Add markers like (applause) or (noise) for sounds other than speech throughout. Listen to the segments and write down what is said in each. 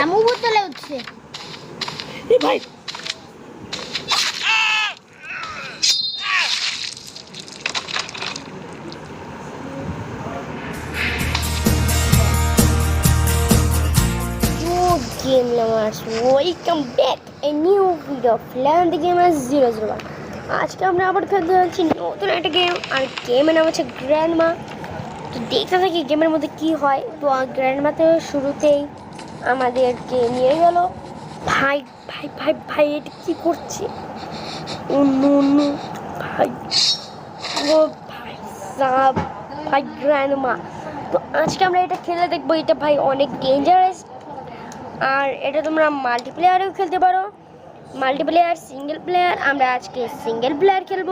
জামু বোতলে উঠছে। এ ভাই। Game lovers, welcome back. A new video of Land the Gamers 001 আজকে আমরা আবার খেলতে যাচ্ছি নতুন একটা গেম আর গেমের নাম হচ্ছে গ্র্যান্ড মা তো দেখতে থাকি গেমের মধ্যে কি হয়। তো গ্র্যান্ড মাতে শুরুতেই আমাদেরকে নিয়ে গেল। ভাই ভাই ভাই ভাই, এটা কি করছে? অন্য অন্য ভাই, ও, ভাই, সাব, ভাই গ্র্যান্ড মা তো আজকে আমরা এটা খেলে দেখব, এটা ভাই অনেক ডেঞ্জারাস আর এটা তোমরা মাল্টিপ্লেয়ারেও খেলতে পারো। মাল্টিপ্লেয়ার সিঙ্গেল প্লেয়ার আমরা আজকে সিঙ্গেল প্লেয়ার খেলব।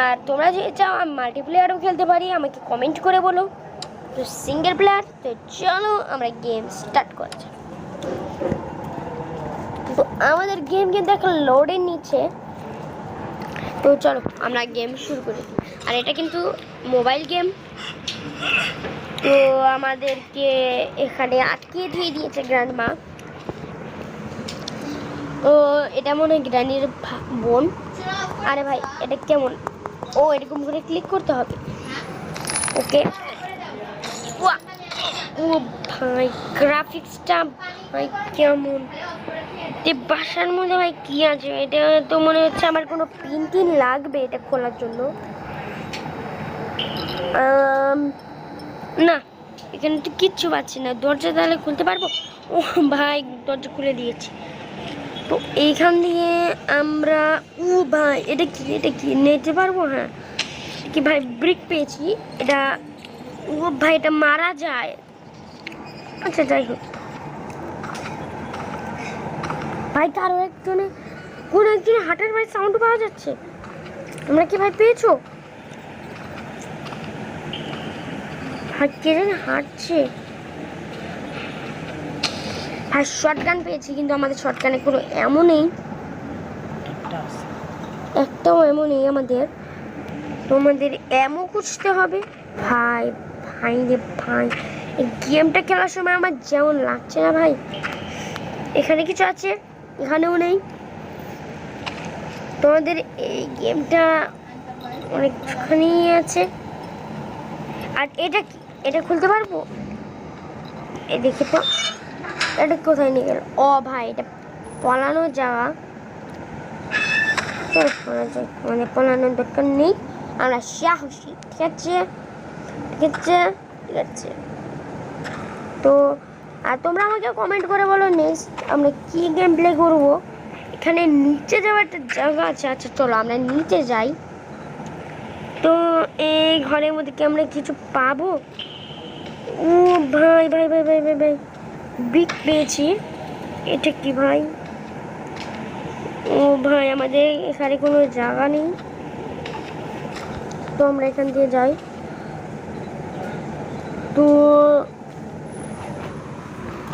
আর তোমরা যদি চাও, আমি মাল্টিপ্লেয়ারও খেলতে পারি, আমাকে কমেন্ট করে বলো। তো সিঙ্গেল প্লেয়ার তো চলো আমরা গেম স্টার্ট করা যাক। তো আমাদের গেম কিন্তু এখন লোডের নিচে তো চলো আমরা গেম শুরু করি। আর এটা কিন্তু মোবাইল গেম তো আমাদেরকে এখানে আটকে দিয়ে দিয়েছে গ্র্যান্ড মা ও এটা মনে হয় গ্র্যানির ভা- বোন। আরে ভাই, এটা কেমন? ও, এরকম করে ক্লিক করতে হবে। ওকে ও ভাই গ্রাফিক্সটা ভাই কেমন? বাসার মধ্যে ভাই কি আছে? এটা তো মনে হচ্ছে আমার কোনো পিন টিন লাগবে এটা খোলার জন্য। না, এখানে তো কিচ্ছু পাচ্ছি না। দরজা তাহলে খুলতে পারব? ও ভাই, দরজা খুলে দিয়েছি। তো এইখান দিয়ে আমরা, ও ভাই, এটা কি? এটা কি? নিতে পারব? হ্যাঁ। কি ভাই ব্রিক পেয়েছি। এটা, ও ভাই, এটা মারা যায়। আচ্ছা যাই হোক। ভাই কারও একজনে, কোন একজনে হার্টের ভাই সাউন্ড পাওয়া যাচ্ছে? তোমরা কি ভাই পেয়েছ? ভাই, কে জানি হাঁটছে? ভাই শর্ট গান পেয়েছি, কিন্তু আমাদের শর্ট গানে কোনো এমন নেই। একটাও এমন নেই আমাদের। তোমাদের এমও খুঁজতে হবে। ভাই ভাই রে, ভাই। গেমটা খেলার সময় আমার যেমন লাগছে না ভাই। এখানে কিছু আছে? এখানেও নেই। তোমাদের এই গেমটা অনেকখানি আছে। আর এটা কি? এটা খুলতে পারব? এ দেখি তো। এটা কোথায় নিয়ে গেল? ও ভাই, এটা পলানো যাওয়া। আমাদের পলানোর দরকার নেই। আমরা সাহসী। ঠিক আছে? ঠিক আছে? ঠিক আছে। তো, আর তোমরা আমাকে কমেন্ট করে বলো নেক্সট আমরা কি গেম প্লে করব? এখানে নিচে যাওয়ার একটা জায়গা আছে আচ্ছা চলো আমরা নিচে যাই। তো এই ঘরের মধ্যে কি আমরা কিছু পাবো? ও ভাই ভাই ভাই ভাই ভাই ভাই বিগ পেয়েছি। এটা কি ভাই? ও ভাই, আমাদের এখানে কোনো জায়গা নেই। তো আমরা এখান দিয়ে যাই। তো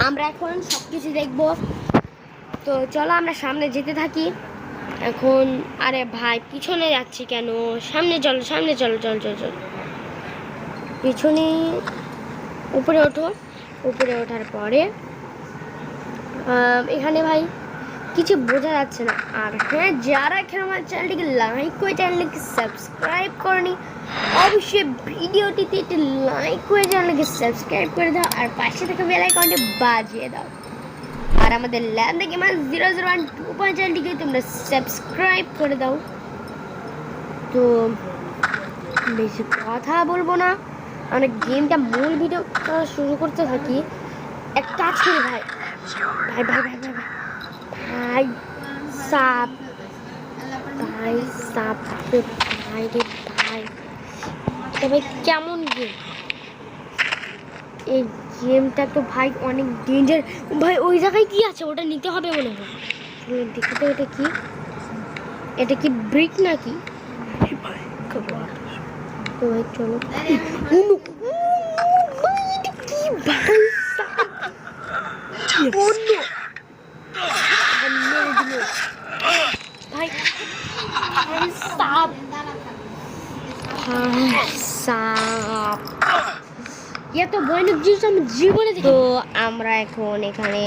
আমরা এখন সব কিছু দেখব। তো চলো আমরা সামনে যেতে থাকি। এখন, আরে ভাই, পিছনে যাচ্ছি কেন? সামনে চলো সামনে চলো, চল চল চল। পিছনে, উপরে ওঠো। উপরে ওঠার পরে এখানে ভাই কিছু বোঝা যাচ্ছে না। আর হ্যাঁ যারা এখন আমার চ্যানেলটিকে লাইক করে চ্যানেলটিকে সাবস্ক্রাইব করনি, অবশ্যই ভিডিওটিতে একটি লাইক করে চ্যানেলকে সাবস্ক্রাইব করে দাও আর পাশে থেকে বেল আইকনটি বাজিয়ে দাও। আর আমাদের land gamer zero zero one two point চ্যানেলটিকে তোমরা সাবস্ক্রাইব করে দাও। তো বেশি কথা বলব না। আমরা গেমটা মূল ভিডিওটা শুরু করতে থাকি। এক কাজ করি ভাই। ভাই ভাই ভাই ভাই ভাই। ভাই সাপ ভাই সাপ ভাই রে ভাই ভাই কেমন গেম এই গেমটা তো ভাই অনেক ডেঞ্জার ভাই ওই জায়গায় কি আছে ওটা নিতে হবে মনে হয় দেখি তো এটা কি এটা কি ব্রিক নাকি তো ভাই চলো কি। ভাই, মেরে দিলো। ভাই ভাই সাপ ভাই সাপ ये तो এত ভয়ানক জিনিস আমি জীবনে তো আমরা এখন এখানে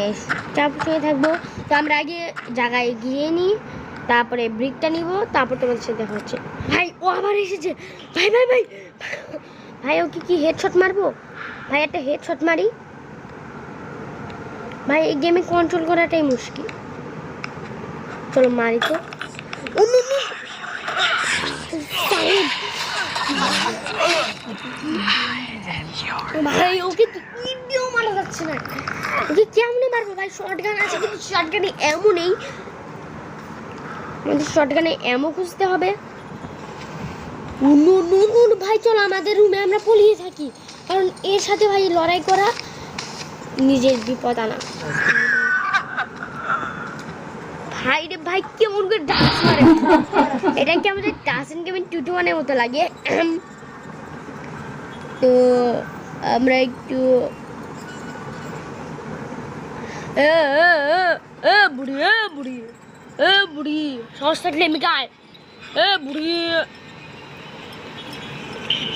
চাপ শুয়ে থাকব। তো আমরা আগে জায়গায় গিয়ে নিই, তারপরে ব্রিকটা নিব, তারপর তোমাদের সাথে দেখা হচ্ছে। ভাই, ও আবার এসেছে। ভাই ভাই ভাই। ভাই, ওকে কি হেডশট মারবো? ভাই, একটা হেডশট মারি। ভাই, এই গেমে কন্ট্রোল করাটাই মুশকিল। চলো মারি তো। ভাই, ওকে কি দিয়েও মারা যাচ্ছে না। ওকে কেমনে মারবো ভাই? শর্ট গান আছে, কিন্তু শর্ট গানে এমন নেই। আমাদের শর্ট গানে এমন খুঁজতে হবে। নো নো নো ভাই, চলো আমাদের রুমে আমরা পলিয়ে থাকি। কারণ এর সাথে ভাই লড়াই করা নিজের বিপদ আনা। ভাই, রে ভাই, কেমন করে ডান্স মারে? এটা কি আমাদের টুটু ওয়ানের মতো লাগে? তো আমরা একটু বুড়ি।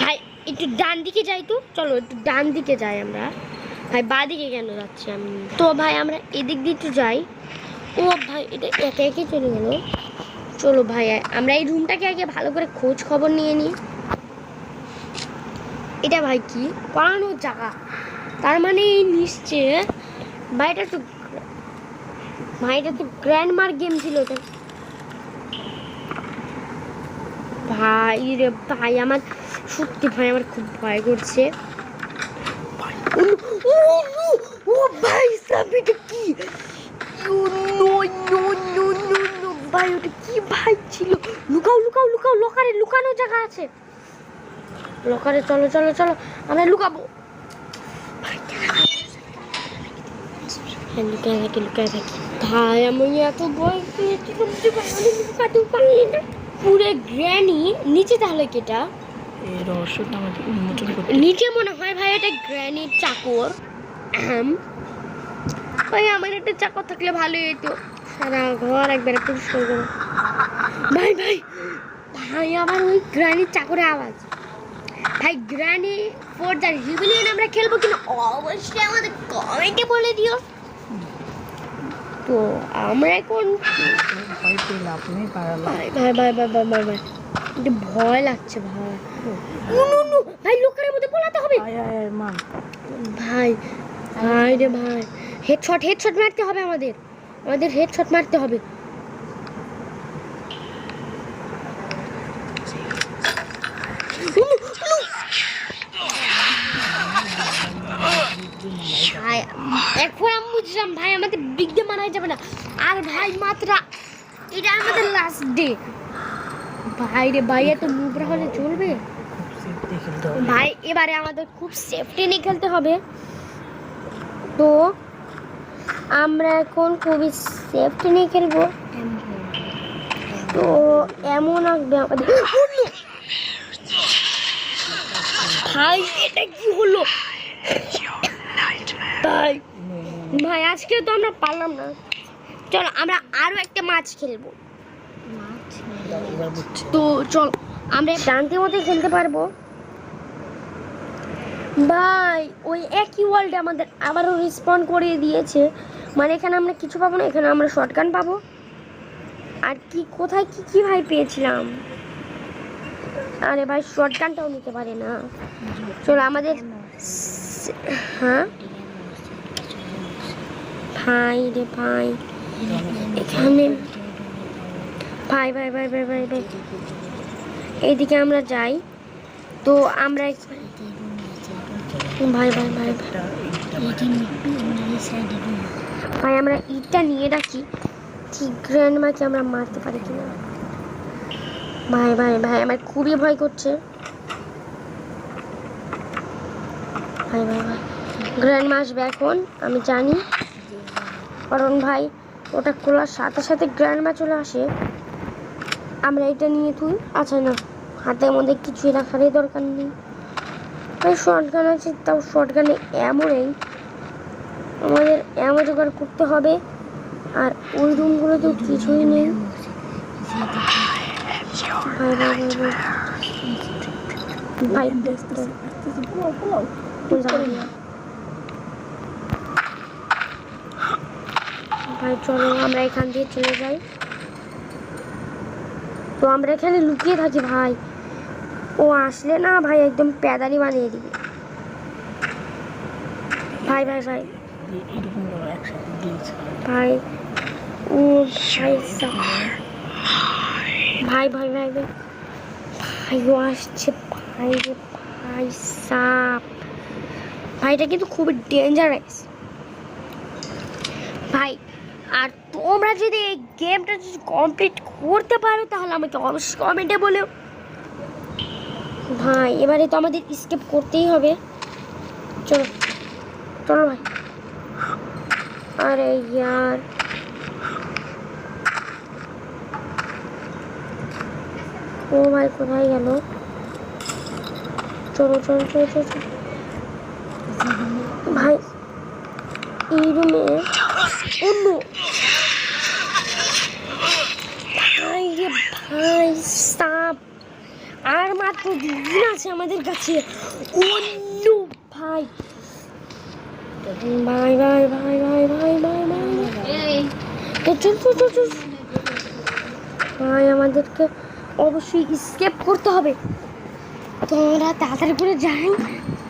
ভাই, একটু ডান দিকে যাই তো। চলো, একটু ডান দিকে যাই আমরা। ভাই, বা দিকে কেন যাচ্ছি আমি? তো ভাই, আমরা এদিক দিয়ে একটু যাই। ও ভাই এটা একে একে চলে গেল। চলো ভাই আমরা এই রুমটাকে আগে ভালো করে খোঁজ খবর নিয়ে নিই। এটা ভাই কি? পড়ানোর জায়গা। তার মানে এই নিশ্চে ভাই এটা তো ভাই তো গ্র্যান্ড মার্ক গেম ছিল তো ভাই রে ভাই আমার সত্যি ভাই আমার খুব ভয় করছে। ও, ভাই সাব এটা কি? ভাই ওটা কি ভাই লুকাও লুকাও লুকাও লকারে লুকানো জায়গা আছে লকারে চলো চলো চলো আমরা লুকাবো লুকায় থাকি লুকায় থাকি ভাই আমি এত লুকাতেও পারলি না পুরো গ্র্যানি নিচে তাহলে কেটা নিচে মনে হয় ভাই, এটা গ্র্যানির চাকর। ভাই আমার একটা চাকর থাকলে ভালোই হতো সারা ঘর একবারে পরিষ্কার করে। ভাই ভাই ভাই আমার ওই গ্র্যানির চাকরের আওয়াজ। ভাই গ্র্যানি ফোর দ্য রিভিলিয়ন আমরা খেলব কিনা অবশ্যই আমাদের কমেন্টে বলে দিও। তো আমরা এখন ভয় লাভ নেই ভাই ভাই ভাই ভাই ভাই ভাই ভাই একটু ভয় লাগছে ভাই। ভাই লোকের মধ্যে পলাতে হবে। আয় ভাই ভাই রে ভাই। হেডশট হেডশট মারতে হবে আমাদের। আমাদের হেডশট মারতে হবে। এখন আমি বুঝলাম ভাই, আমাদের বিগ ডে মারা যাবে না। আর ভাই, মাত্র এটা আমাদের লাস্ট ডে ভাই রে ভাই, এত মুবরা হলে চলবে? ভাই, এবারে আমাদের খুব সেফটি নিয়ে খেলতে হবে। তো আমরা এখন খুবই সেফটি নিয়ে খেলব। তো এমন আসবে আমাদের ভাই, এটা হলো? ভাই আজকে তো আমরা পারলাম না। চলো, আমরা আরও একটা মাছ খেলব। তো চল, আমরা শান্তির মধ্যে খেলতে পারব। ভাই, ওই একই ওয়ার্ল্ডে আমাদের আবারও রেসপন্ড করিয়ে দিয়েছে। মানে এখানে আমরা কিছু পাবো না এখানে আমরা শর্টগান পাবো আর কি কোথায় কি কি ভাই পেয়েছিলাম আরে ভাই শর্টগানটাও নিতে পারে না চলো আমাদের হ্যাঁ ভাই রে ভাই এখানে ভাই ভাই ভাই ভাই ভাই ভাই এইদিকে আমরা যাই তো আমরা ভাই ভাই ভাই ভাই ভাই আমরা ইটটা নিয়ে রাখি। ঠিক গ্র্যান্ড মাকে আমরা মারতে পারি কিনা? ভাই ভাই ভাই, আমার খুবই ভয় করছে। ভাই ভাই ভাই গ্র্যান্ড মা আসবে এখন, আমি জানি। কারণ ভাই, ওটা খোলার সাথে সাথে গ্র্যান্ড মা চলে আসে। আমরা এটা নিয়ে তুই আচ্ছা না, হাতের মধ্যে কিছুই রাখারই দরকার নেই। শর্ট গান আছে, তাও শর্ট গানে এমন নেই। আমাদের এমন জোগাড় করতে হবে। আর ওই রুমগুলোতেও কিছুই নেই। ভাই চলো, আমরা এখান দিয়ে চলে যাই। তো আমরা এখানে লুকিয়ে থাকি ভাই। ও আসলে না ভাই একদম প্যাদানি বানিয়ে দিবে। ভাই ভাই ভাই ভাই, ও। ভাই ভাই ভাই ভাই ভাই ও আসছে, ভাই রে ভাই, সাপ। ভাইটা কিন্তু খুবই ডেঞ্জারাস ভাই, আর তোমরা যদি এই গেমটা যদি কমপ্লিট করতে পারো, তাহলে আমাকে অবশ্যই কমেন্টে বলো। ভাই, এবারে তো আমাদের স্কেপ করতেই হবে। চলো চলো, ভাই। আরে ইয়ার। ও ভাই কোথায় গেল? চলো চলো চলো চলো। ভাই, এই রুমে অন্য ভাই রে ভাই, সাপ। আর মাত্র দুদিন আছে আমাদের কাছে। অন্য ভাই। ভাই ভাই ভাই ভাই ভাই ভাই ভাই এ চল চল চল চল ভাই আমাদেরকে অবশ্যই স্কেপ করতে হবে। তোমরা তাড়াতাড়ি করে যাই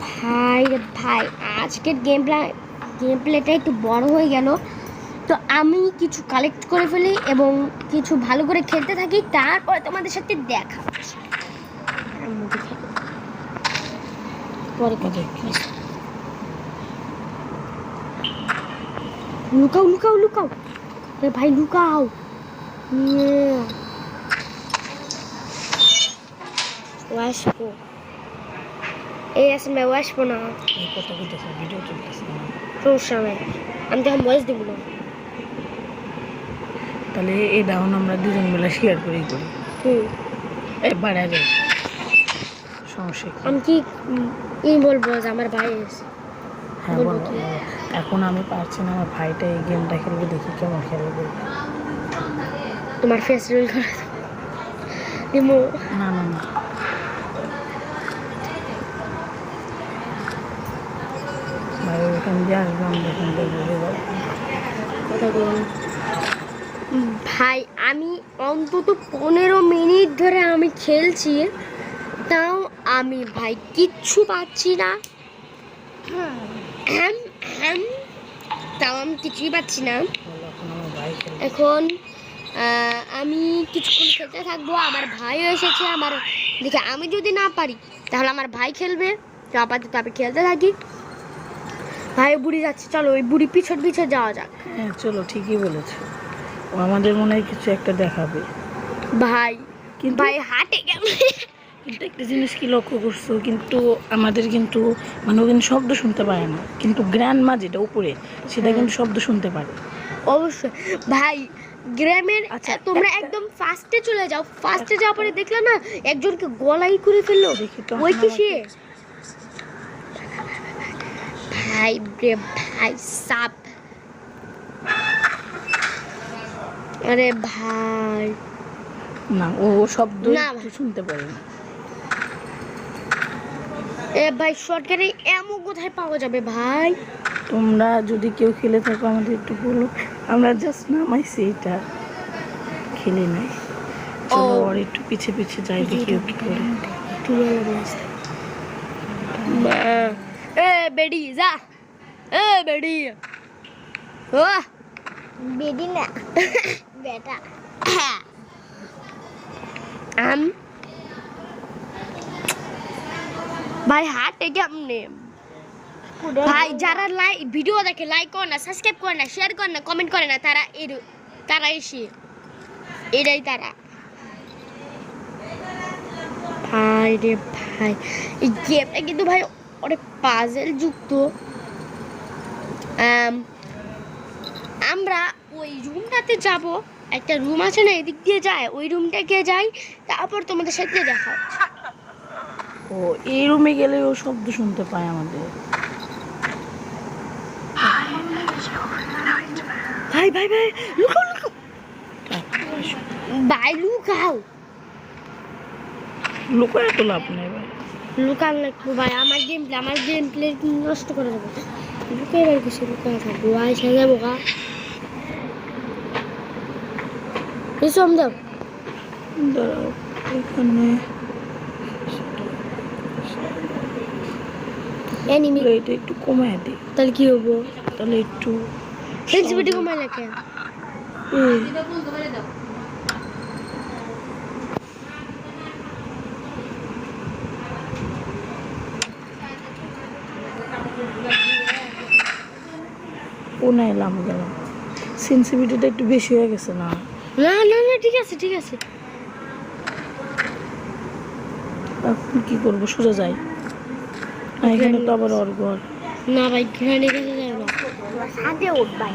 ভাই ভাই আজকের গেম প্লে গেম প্লেটা একটু বড় হয়ে গেল। তো আমি কিছু কালেক্ট করে ফেলি এবং কিছু ভালো করে খেলতে থাকি। তারপরে তোমাদের সাথে দেখা। পরে কথা লুকাও লুকাও লুকাও। এ ভাই লুকাও। আসব এই আসবে ও আসব না। সমস্যা নাই। আমি তখন বয়স দিব না। তাহলে এই ডাউন আমরা দুজন মিলে শেয়ার করেই করি। হুম। এই বাড়া রে। সমস্যা? আমি কি ই বলব যে আমার ভাই এসে হ্যাঁ বলব? এখন আমি পারছি না আমার ভাইটা এই গেমটা খেলবে দেখি কেমন খেলবে। তোমার ফেস রোল করে দিমু। না না না। ভাই ওখান দিয়ে আসবে আমরা যাব। ভাই আমি অন্তত পনেরো মিনিট ধরে আমি খেলছি তাও আমি ভাই কিচ্ছু পাচ্ছি না। হ্যাম হ্যাম তাও আমি কিছুই পাচ্ছি না। এখন আমি কিছুক্ষণ খেলতে থাকব আমার ভাইও এসেছে আমার দেখে আমি যদি না পারি তাহলে আমার ভাই খেলবে। তো আপাতত আমি খেলতে থাকি। ভাই বুড়ি যাচ্ছে চলো ওই বুড়ি পিছন পিছন যাওয়া যাক। হ্যাঁ চলো ঠিকই বলেছ। আমাদের মনে হয় কিছু একটা দেখাবে। ভাই কিন্তু ভাই হাটে কিন্তু একটা জিনিস কি লক্ষ্য করছ? কিন্তু আমাদের কিন্তু মানে ও কিন্তু শব্দ শুনতে পারে না। কিন্তু গ্র্যান্ড মা যেটা উপরে সেটা হ্যাঁ। কিন্তু শব্দ শুনতে পারে। অবশ্যই। ভাই গ্রামের আচ্ছা, তোমরা একদম ফার্স্টে চলে যাও। ফার্স্টে যাওয়ার পরে দেখলে না একজনকে গলাই করে ফেলল। ওই কি সে? ভাই রে ভাই সাপ। আরে ভাই। না ও শব্দ শুনতে পারে না। এ ভাই শর্টকাটে এমন কোথায় পাওয়া যাবে ভাই? তোমরা যদি কেউ খেলে থাকো আমাদের একটু বলো। আমরা জাস্ট নামাইছি এটা। খেলে নাই। চলো ও। আর একটু পিছে পিছে যাই দেখি কি করে। এ বেডি যা। এ বেডি। ও। বেডি না। (laughs) বেটা। আম ভাই হাটে কেমনে ভাই যারা লাইক ভিডিও দেখে লাইক করে না সাবস্ক্রাইব করে না শেয়ার করে না কমেন্ট করে না তারা এর তারা এসে এটাই তারা। ভাই রে ভাই এই গেমটা কিন্তু ভাই অনেক পাজেল যুক্ত আম, আমরা ওই রুমটাতে যাব একটা রুম আছে না এদিক দিয়ে যায় ওই রুমটা গিয়ে যাই তারপর তোমাদের সাথে দেখা হচ্ছে। ও এই রুমে গেলে ও শব্দ শুনতে পায় আমাদের। ভাই ভাই ভাই লুকাও লুকাও। ভাই লুকাও। লুকোয় তো লাভ নেই ভাই। লুকান লাগবো ভাই আমার গেম প্লে আমার গেম প্লে নষ্ট করে দেবো। লুকে এবার কিছু লুকায় থাকব ভাই সে যাব গা। দাও। দাঁড়াও এখানে। এনিমি এটা একটু কমায় দিই তাহলে কি হব? তাহলে একটু সেন্সিটিভিটি কমাই লাগে। কোনায় এলাম গেলাম। সেন্সিভিটিটা একটু বেশি হয়ে গেছে না? না না না ঠিক আছে ঠিক আছে। এখন কি করব? সোজা না, এখানে তো আবার ওর ঘর না ভাই ঘৃণে কাছে যাও না। ছাদে উঠ ভাই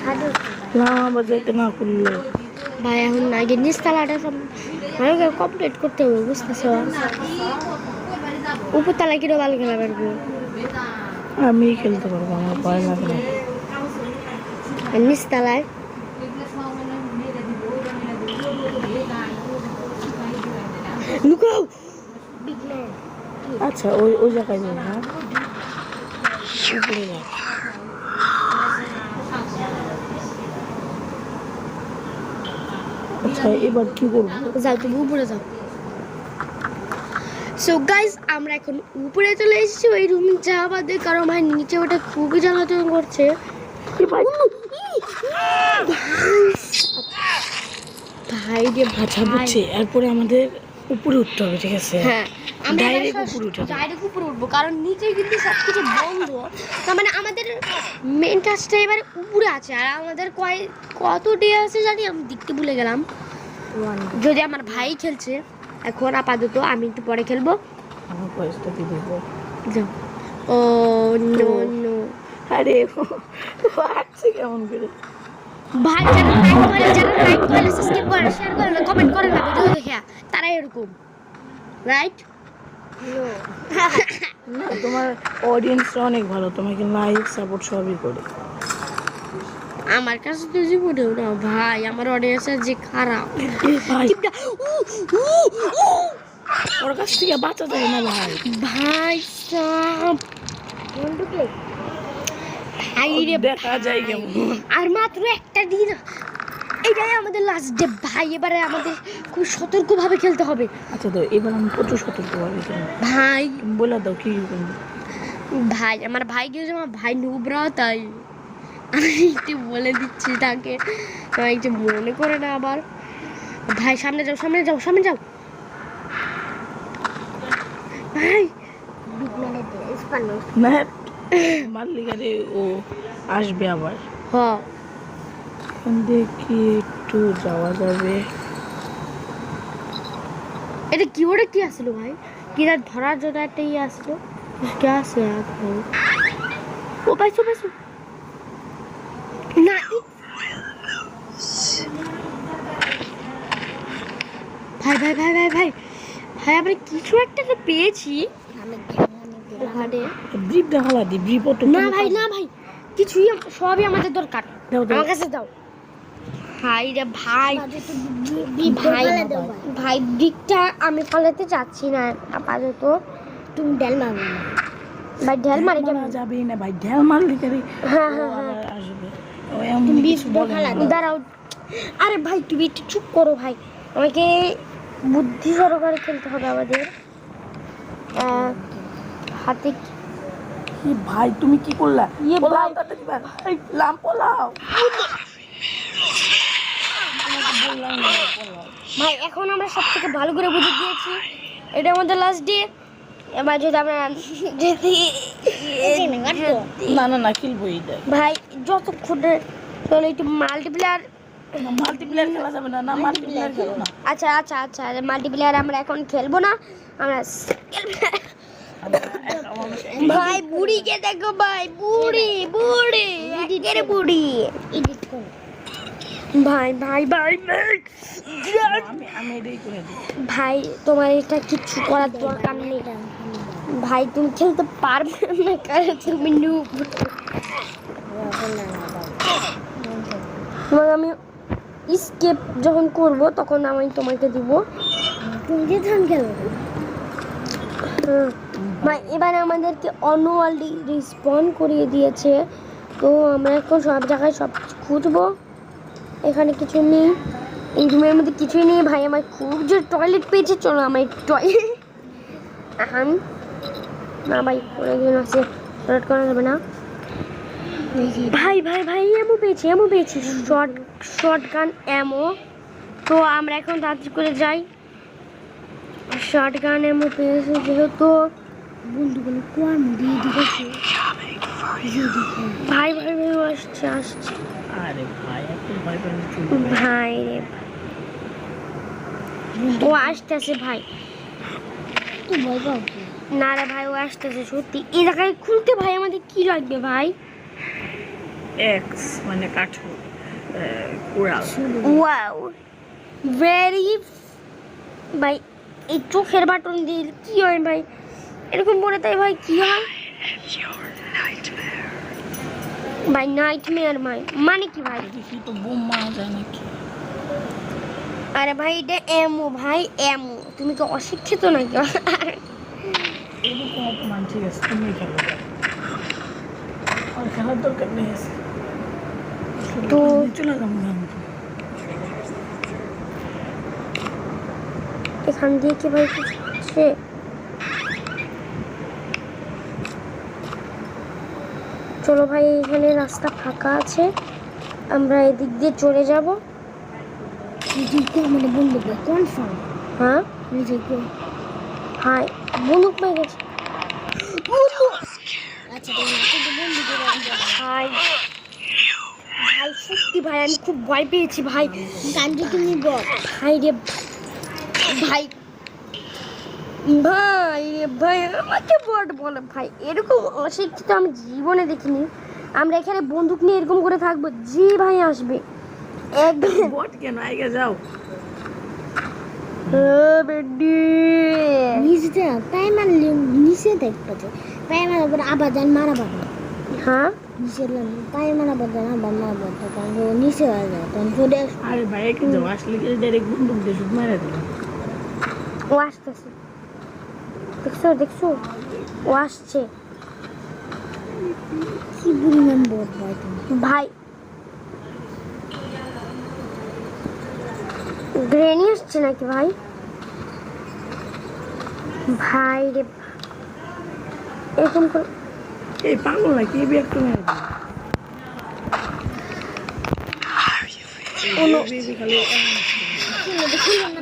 ছাদে না আবার যাইতে না করলে। ভাই এখন আগে নিচতলাটা সব আমাকে কমপ্লিট করতে হবে বুঝতেছ? উপরতলা কিরো ভালো খেলা পারব আমি খেলতে পারব আমার ভয় লাগে না। নিচতলায়? লুকাও! আচ্ছা ওই ওই জায়গায় হ্যাঁ আচ্ছা এবার কি করব যাও তুমি উপরে যাও সো গাইজ আমরা এখন উপরে চলে এসেছি ওই রুম যাওয়া বাদে কারণ ভাই নিচে ওটা খুবই জ্বালাতন করছে ভাই রে আচ্ছা বুঝছি এরপরে আমাদের উপরে উঠতে হবে ঠিক আছে হ্যাঁ উপরে উঠে ডাইরেক্ট উপরে উঠবো কারণ নিচে কিন্তু সব কিছু বন্ধ তার মানে আমাদের মেন কাজটা এবারে উপরে আছে আর আমাদের কয় কত ডে আছে জানি আমি দেখতে ভুলে গেলাম যদি আমার ভাই খেলছে এখন আপাতত আমি একটু পরে খেলব ও নো নো আরে কেমন করে ভাই যারা লাইক করে যারা লাইক করে সাবস্ক্রাইব করে শেয়ার করে না কমেন্ট করে না ভিডিও দেখে তারা এরকম রাইট তোমার অডিয়েন্সটা অনেক ভালো তোমাকে লাইক সাপোর্ট সবই করে। আমার কাছে তো জীবনেও না ভাই আমার অডিয়েন্সের যে খারাপ। ওর কাছ থেকে বাঁচা যায় না ভাই। ভাই সাব ভাই দেখা যায় কেমন? আর মাত্র একটা দিন। এটাই আমাদের লাস্ট ডে ভাই। এবারে আমাদের খুব সতর্কভাবে খেলতে হবে। আচ্ছা তো এবার আমি প্রচুর সতর্ক ভাবে খেলব। ভাই। বলে দাও কি ভাই আমার ভাই গিয়েছে আমার ভাই নুবরা তাই আমি একটু বলে দিচ্ছি তাকে। একটু মনে করে না আবার। ভাই সামনে যাও সামনে যাও সামনে যাও। ভাই না মাল্লিকারে ও আসবে আবার। হ এখন দেখি একটু যাওয়া যাবে। এটা কি ওটা কি আসলো ভাই? কি না ধরার জন্য একটা ইয়ে আসলো? কে আছে এখন ও? পাইছো পাইছো। না ভাই ভাই ভাই ভাই ভাই ভাই আমরা কিছু একটা তো পেয়েছি। ব্রিপ দেখালা দি ব্রিপ তো না ভাই না ভাই কিছুই সবই আমাদের দরকার। আমার কাছে দাও। ভাই রে ভাই। ভাই ভাই। দিকটা আমি পালাতে চাচ্ছি না আপাতত। তুমি ডেল মারবে। না ভাই ডেল মারে কেমন মারা যাবেই না ভাই ঢেল মাল্লিকারে হ্যাঁ হ্যাঁ হ্যাঁ। আসবে। না। দাঁড়াও। আরে ভাই তুমি একটু চুপ করো ভাই। আমাকে বুদ্ধি সহকারে খেলতে হবে আমাদের। আহ, হাতে কি- ভাই তুমি কি করলা? ইয়ে পোলাও ভাই। তাড়াতাড়ি ভাই লাম পোলাও। ভাই এখন আমরা সব থেকে ভালো করে বুঝে দিয়েছি এটা আমাদের লাস্ট ডে এবার যদি আমরা (laughs) যদি না না না খেলব এইটা ভাই যতক্ষণে চলো একটু মাল্টিপ্লেয়ার মাল্টিপ্লেয়ার খেলা যাবে না না মাল্টিপ্লেয়ার খেলো না। আচ্ছা আচ্ছা আচ্ছা মাল্টিপ্লেয়ার আমরা এখন খেলব না। আমরা ভাই বুড়িকে দেখো ভাই বুড়ি বুড়ি একের বুড়ি। ভাই ভাই ভাই ভাই আমি আমি এটাই করে দিই। ভাই তোমার এটা কিচ্ছু করার দরকার নেই। ভাই তুমি খেলতে পারবে না কারণ তুমি নুব তোমাকে আমি স্কেপ যখন করব তখন আমি তোমাকে দিব। তুমি যে ধান খেলো। ভাই এবার আমাদেরকে অন্য ওয়ার্ল্ড রিসপন্ড করিয়ে দিয়েছে। তো আমরা এখন সব জায়গায় সব খুঁজবো। এখানে কিছু নেই। এই রুমের মধ্যে কিছুই নেই। ভাই, আমার খুব যে টয়লেট পেয়েছে। চলো আমার টয়লেট এখন না ভাই অনেকজন আছে। টয়লেট করা যাবে না। ভাই ভাই ভাই এমও পেয়েছি এমও পেয়েছি। শর্ট শর্ট গান এমও তো আমরা এখন তাড়াতাড়ি করে যাই। শর্ট গান এমও পেয়েছি যেহেতু। বন্ধুগুলো কুয়ার মধ্যে এদিকে ভাই ভাই ভাই ও আসছে আসছে। আরে ভাই ভাই ভাই রে ও আসতেছে ভাই। তুই ভয় পাও না রে ভাই ও আসতেছে সত্যি। এই জায়গায় খুলতে ভাই আমাদের কি লাগবে ভাই? এক্স মানে কাঠু কুড়াল। ওয়াও ভেরি ভাই এই চোখের বাটন দিয়ে কি হয় ভাই? এরকম বলে তাই ভাই, কি ভাই নাইট মেয়ার ভাই মানে কি ভাই? তো বোম মারা আরে ভাই, এটা এমও ভাই এমও তুমি কি অশিক্ষিত নাকি? খেলার দরকার এখান দিয়ে কি ভাই চলো ভাই এখানে রাস্তা ফাঁকা আছে। আমরা এদিক দিয়ে চলে যাব। মানে বন্দুক কনফার্ম হ্যাঁ? হাই বন্দুক পেয়ে গেছে। ভাই ভাই সত্যি ভাই আমি খুব ভয় পেয়েছি ভাই। গানটি তুমি বল। ভাই রে। ভাই। ভাই। ভাই আমাকে বট বলে। ভাই এরকম অশিক্ষিত আমি জীবনে দেখিনি। আমরা এখানে বন্দুক নিয়ে এরকম করে থাকব যে ভাই আসবে। একদম বট কেন? আগে যাও। নিচে পায়ে মারলে নিচে দেখতে যে পায়ে মারার আবার যান মারা পাবে হ্যাঁ? নিচে পায়ে মারা পর যান আবার মারা পাবে তখন নিচে হয়ে যায় তখন আসবে। আরে ভাই একে যাও আসলে ডাইরেক্ট বন্দুক দিয়ে শুধু মারা দিলাম ও আসতেছে। দেখছ দেখছ? ও আসছে। কি পরিমাণ বোধ ভাই? গ্রেনি আসছে নাকি ভাই? ভাই রে এরকম করে এই পাগল নাকি? এই একটা কোনো বেবি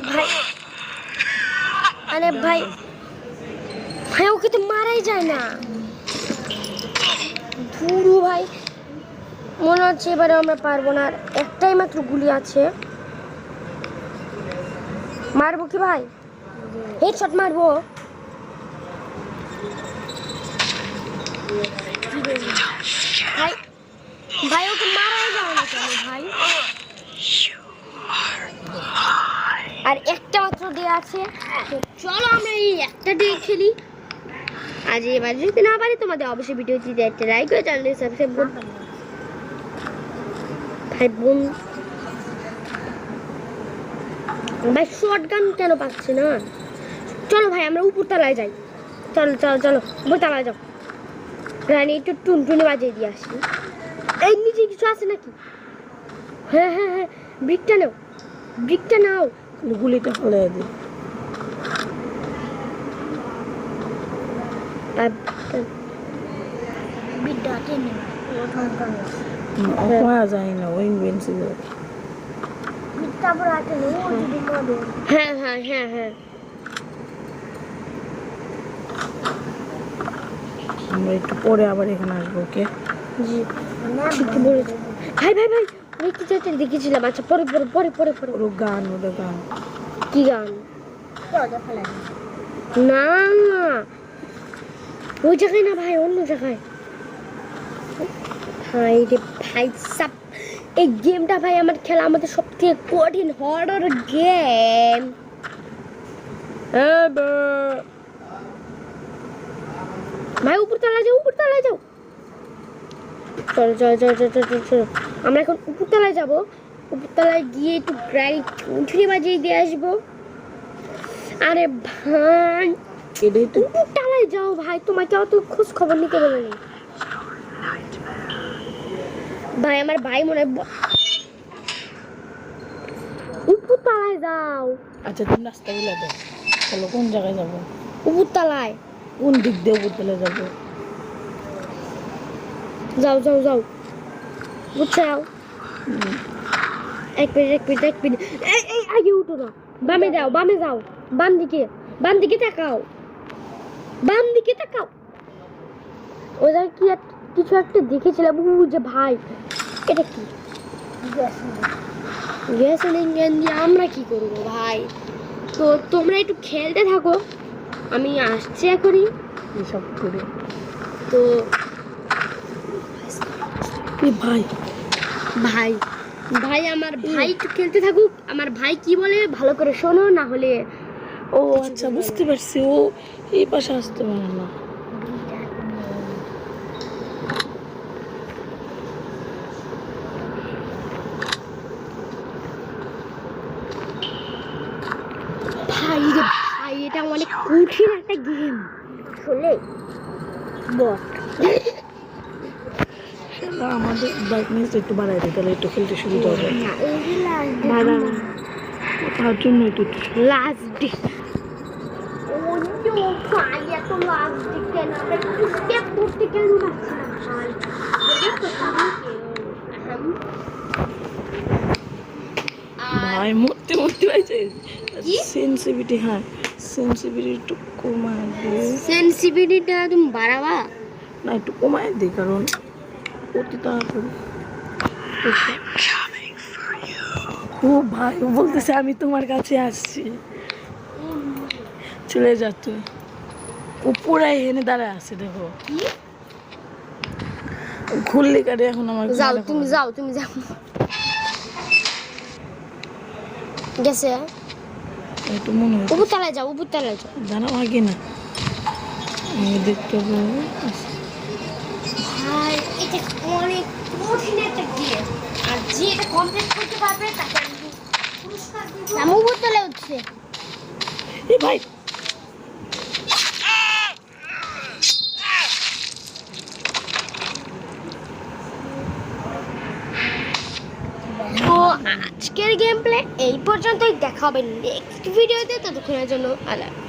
ভাই আরে ভাই ভাই ওকে তো মারাই যায় না। ধুরু ভাই, মনে হচ্ছে এবারে আমরা পারব না। আর একটাই মাত্র গুলি আছে। মারবো কি ভাই? হেডশট মারবো। ভাই ভাই, ওকে মারাই যায় না কেন ভাই? আর একটা মাত্র ডে আছে। চলো আমরা এই একটা ডে খেলি। আজ এবার যদি না পারি তোমাদের অবশ্যই ভিডিওটি একটা লাইক করে চ্যানেলটি সাবস্ক্রাইব করো। ভাই বোন। ভাই শর্ট গান কেন পাচ্ছি না? চলো ভাই, আমরা উপর তলায় যাই। চলো চলো চলো উপর তলায় যাও। রানী, একটু টুনটুনি বাজিয়ে দিয়ে আসি। এই নিচে কিছু আছে নাকি? হ্যাঁ হ্যাঁ হ্যাঁ ব্রিকটা নাও। ব্রিকটা নাও। গুলিটা ফেলে দিই পাওয়া যায় না ওই মরে হ্যাঁ হ্যাঁ হ্যাঁ হ্যাঁ একটু পরে আবার এখানে আসব ওকে জি ভাই দেখেছিলাম আচ্ছা পরে পরে পরে পরে পরে ওর গান ওটা গান কি গান না ওই জায়গায় না ভাই অন্য জায়গায়। ভাই রে ভাই সাপ। এই গেমটা ভাই আমার খেলা আমাদের সব থেকে কঠিন হরর গেম ভাই উপর তলায় যাও উপর তলায় যাও। চলো চলো চলো চলো চলো চলো আমরা এখন উপরতলায় যাব। উপরতলায় গিয়ে একটু গ্রাইড ঠুনঠুনি বাজিয়ে দিয়ে আসব। আরে ভাই এটাই তো। টালায় যাও ভাই তোমাকে অত খোঁজ খবর নিতে বলে নেই ভাই আমার ভাই মনে হয় উপর তলায় যাও। আচ্ছা তুমি রাস্তা দাও চলো কোন জায়গায় যাব? উপর তলায়। কোন দিক দিয়ে উপরতলে যাব? যাও যাও যাও। বুঝছ যাও। এক মিনিট এক মিনিট এক মিনিট। এই এই আগে উঠো না। বামে যাও বামে যাও। বাম দিকে বাম দিকে তাকাও। বাম দিকে তাকাও। জায়গায় কি কিছু একটা দেখেছিলাম উ যে ভাই এটা কি? গ্যাস ইঞ্জিন দিয়ে আমরা কি করব ভাই? তো তোমরা একটু খেলতে থাকো আমি আসছি এখনই। এসব করে। তো ভাই। ভাই ভাই আমার ভাই একটু খেলতে থাকুক। আমার ভাই কি বলে ভালো করে শোনো না হলে ও আচ্ছা বুঝতে পারছি। ও এই পাশে আসতে পারে না। ভাই রে ভাই এটা অনেক কঠিন একটা গেম আসলে বট আমাদের ব্রাইটনেস একটু বাড়াই দিই তাহলে একটু খেলতে সুবিধা হবে তার জন্য একটু লাস্ট ভাই মরতে মরতে পাইছে? সেন্সিভিটি হ্যাঁ সেন্সিভিটি একটু কমায় দে। সেন্সিটিভিটিটা তুমি বাড়াবা। না একটু কমায় দে কারণ অতি তাড়াতাড়ি। ও ভাই বলতেছে আমি তোমার কাছে আসছি। চলে যা উপরে এনে দাঁড়ায় আছে দেখো। ঘুরলি কাটে এখন আমার যাও তুমি যাও তুমি যাও। গেছে? একটু মনে হয় উপর তলায় যাও উপর তলায় যাও। জানাও আগে না। আমি দেখতে পাবো। ভাই এটা অনেক কঠিন একটা গেম আর যে এটা কমপ্লিট করতে পারবে তাকে পুরস্কার দেব। আমি উপর তলায় উঠছে। এ ভাই তো আজকের গেম প্লে এই পর্যন্তই দেখা হবে নেক্সট ভিডিওতে ততক্ষণের জন্য হাফেজ।